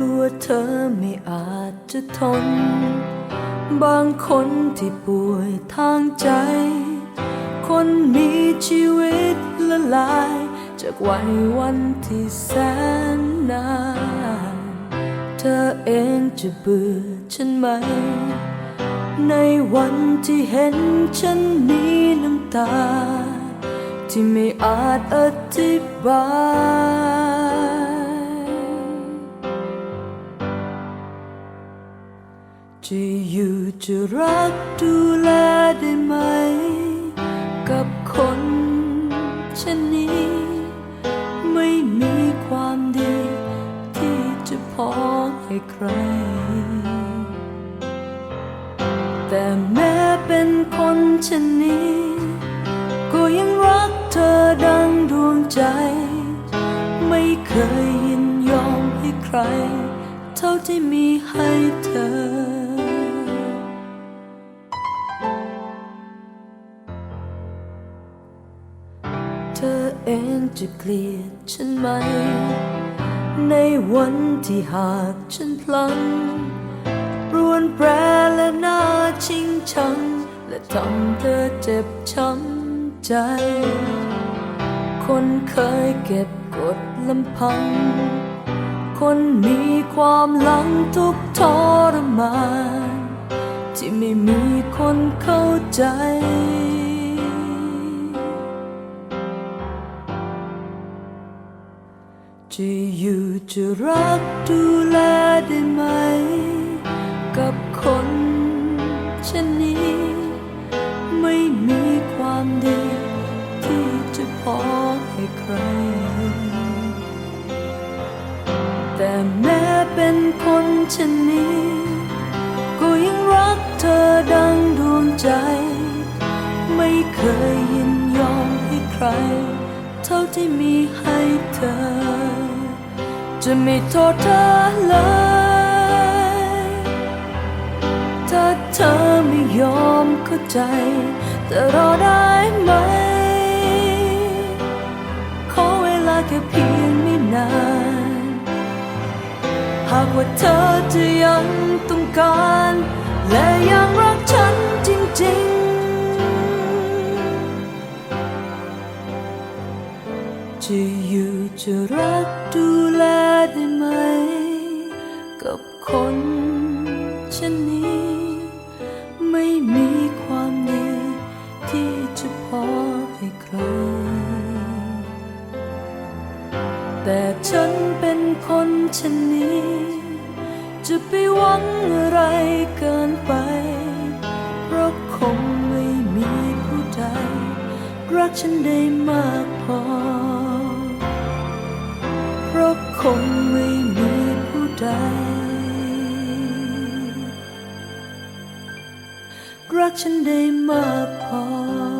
ลัวเธอไม่อาจจะทน บางคนที่ป่วยทางใจ คนมีชีวิตละลาย จากวัยวันที่แสนนาน เธอเองจะเบื่อฉันไหม ในวันที่เห็นฉันมีน้ำตา ที่ไม่อาจอธิบาย จะอยู่จะรักดูแลได้ไหม กับคนเช่นนี้ ไม่มีความดี ที่จะพอให้ใคร แต่แม้เป็นคนเช่นนี้ ก็ยังรักเธอดังดวงใจ ไม่เคยยินยอมให้ใคร เท่าที่มีให้เธอ ธอเองจะเกลียดฉันไหม ในวันที่หากฉันพลังรวนแปรและน่าชิงชัง และทำเธอเจ็บช้ำใจ คนเคยเก็บกดลำพัง คนมีความหลังทุกทรมาน ที่ไม่มีคนเข้าใจ จะอยู่จะรักดูแลได้ไหม กับคนเช่นนี้ ไม่มีความดี ที่จะพอให้ใคร แต่แม้เป็นคนเช่นนี้ ก็ยังรักเธอดังดวงใจ ไม่เคยยินยอมให้ใคร เท่าที่มีให้เธอ จะไม่โทษเธอเลย ถ้าเธอไม่ยอมเข้าใจ แต่รอได้ไหม ขอเวลาแค่เพียงไม่นาน หากว่าเธอจะยังต้องการ จะอยู่จะรักดูแลได้ไหม กับคนเช่นนี้ ไม่มีความดีที่จะพอให้ใคร แต่ฉันเป็นคนเช่นนี้ จะไปหวังอะไรเกินไป เพราะคงไม่มีผู้ใดรักฉันได้มากพอ รักฉันได้มากพอ